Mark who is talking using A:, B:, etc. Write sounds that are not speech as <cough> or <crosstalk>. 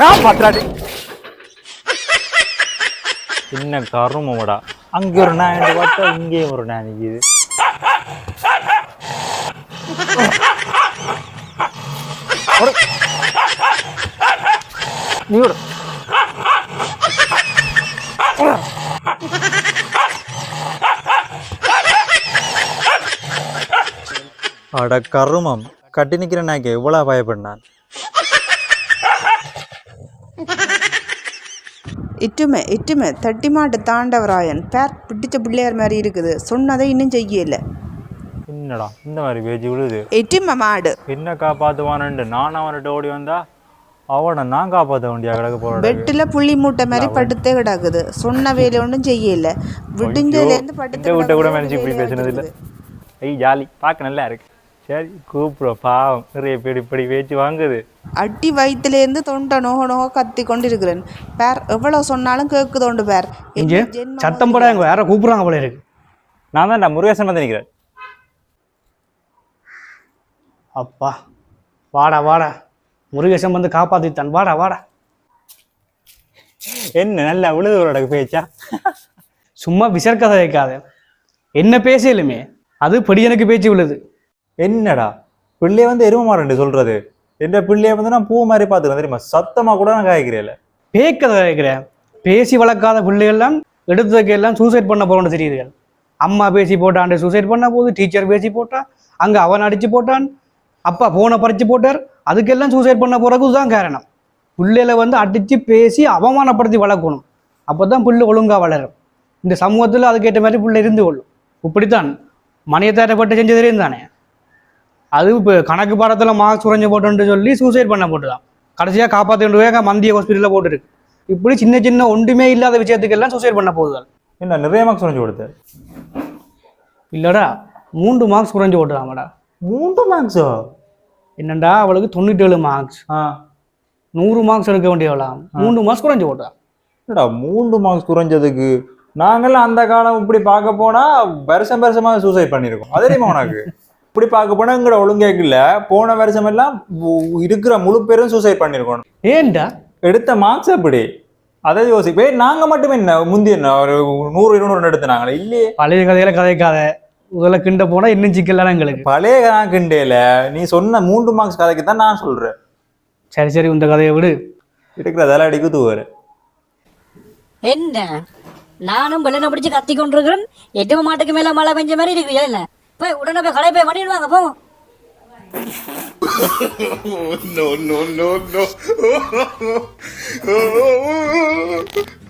A: காப்பாத்துறாடி என்ன கருமடா அங்க ஒரு நாய் பார்த்தா இங்கேயும் ஒரு நாய் நிக்குது ஓடு. நீ ஓடு ஓடு. அட கருமம். கட்டி நிக்கிற நாய்க்கு எவ்வளவு பயப்படினான்?
B: இட்டுமே இட்டுமே தட்டிமாட்டு தாண்டவராயன். பேர் பிடிச்ச பிள்ளையார் மாதிரி இருக்குது. சொன்னதை இன்னும் செய்யல.
A: என்னடா இந்த மாதிரி பேச்சு விழுது?
B: இட்டுமே மாடு.
A: என்ன காப்பாத்துவானுண்டு நான் அவன்கிட்ட ஓடி வந்தா? அவனை நான் காப்பாற்ற வேண்டிய கிடக்க போறேன்
B: பெட்டில் புள்ளி மூட்டை மாதிரி படுத்தே கிடக்குது சொன்ன வேலை ஒன்றும் செய்யல. விடிஞ்சதுலேருந்து படுத்து
A: வீட்டை கூட நினைச்சு இப்படி பேசுனது இல்லை. ஐய் ஜாலி. பார்க்க நல்லா இருக்கு. சரி கூப்பிடுவோம் பாவம். நிறைய பேர் இப்படி பேச்சு வாங்குது.
B: அடி வயிற்றுலேருந்து தொண்டை நோக நோக கத்தி கொண்டு இருக்கிறேன் பேர் எவ்வளோ சொன்னாலும் கேட்குதோண்டு பேர்.
C: இங்கே சத்தம் போட எங்க வேற கூப்பிடுறாங்க போல இருக்கு.
A: நான் தான்டா முருகேசன் வந்து நிற்கிறேன்
C: அப்பா வாடா வாடா. முருகேசன் வந்து காப்பாத்தித்தான் வாடா வாடா.
A: என்ன நல்லா விழுதுகளோட பேச்சா?
C: சும்மா விசர்க்கதை வைக்காத என்ன பேசலுமே அது படியனுக்கு பேச்சு விழுது.
A: என்னடா? பிள்ளைய வந்து எரும மாறண்டு சொல்றது. என்ற பிள்ளைய வந்து நான் பூ மாதிரி பார்த்துக்கிறேன் தெரியுமா? சத்தமா கூட நான் காய்க்கிறேன்
C: பேக்கதை வைக்கிறேன் பேசி வளர்க்காத பிள்ளைகள்லாம் எடுத்ததுக்கு எல்லாம் சூசைட் பண்ண போறோம்னு தெரியுதுகள். அம்மா பேசி போட்டான் சூசைட் பண்ண போது டீச்சர் பேசி போட்டா அங்க அவன் அடிச்சு போட்டான் அப்பா போனை பறிச்சு போட்டார். அதுக்கெல்லாம் சூசைட் பண்ண போறதுக்கு தான் காரணம். பிள்ளைகளை வந்து அடிச்சு பேசி அவமானப்படுத்தி வளர்க்கணும். அப்பதான் புல்லு ஒழுங்கா வளரும். இந்த சமூகத்தில் அதுக்கேற்ற மாதிரி புள்ள இருந்து கொள்ளும். இப்படித்தான் மணியத்தாரப்பட்டு செஞ்சு தெரியும் தானே? அது இப்போ கணக்கு பாடத்தில் மார்க்ஸ் குறைஞ்சு போட்டுன்னு சொல்லி சூசைட் பண்ண போட்டுதான். கடைசியாக காப்பாற்றி கொண்டு போய் மந்திய ஹாஸ்பிட்டலில் போட்டுருக்கு. இப்படி சின்ன சின்ன ஒன்றுமே இல்லாத விஷயத்துக்கெல்லாம் சூசைட் பண்ண போகுது
A: என்ன நிறைய மார்க்ஸ் குறைஞ்சு கொடுத்த
C: இல்லடா மூன்று மார்க்ஸ் குறைஞ்சு போட்டுதாமடா
A: மூன்று மார்க்ஸோ
C: என்னடா அவளுக்கு தொண்ணூற்றேழு மார்க்ஸ் நூறு மார்க்ஸ் எடுக்க வேண்டியவளாம். மூன்று மார்க்ஸ் குறைஞ்சு போட்டா.
A: என்னடா மூன்று மார்க்ஸ் குறைஞ்சதுக்கு? நாங்கெல்லாம் அந்த காலம் இப்படி பார்க்க போனா வருஷம் வருஷமா சூசைட் பண்ணியிருக்கோம். அது தெரியுமா உனக்கு? <laughs> இப்படி பார்க்க போனா எங்கட ஒழுங்கேக்கல போன வருஷம் எல்லாம் இருக்கிற முழு பேரும் சூசைட் பண்ணியிருக்கோம்.
C: ஏன்டா?
A: எடுத்த மார்க்ஸ் எப்படி? அதை யோசிப்பே நாங்க மட்டும் என்ன முந்தி என்ன ஒரு நூறு இருநூறு எடுத்துனாங்களே? இல்லையே.
C: பழைய கதையில கதைக்காத. முதல்ல கிண்ட போனா இன்னும் சிக்கலாம் எங்களுக்கு.
A: பழைய கணக்குண்டேல நீ சொன்ன மூன்று மார்க்ஸ் கதைக்கு தான் நான் சொல்றேன்.
C: சரி சரி இந்த கதையை விடு.
A: இருக்கிறதெல்லாம் அடிக்கு தூவரு.
D: என்ன? நானும் வெள்ளனை பிடிச்சு கத்தி கொண்டிருக்கிறேன். எட்டு மாட்டுக்கு மேல மழை பெஞ்ச மாதிரி இருக்கு இல்ல போய் உடனே போய் கடை போய் பண்ணிடுவாங்க போங்க
E: no, no, no, no. <laughs>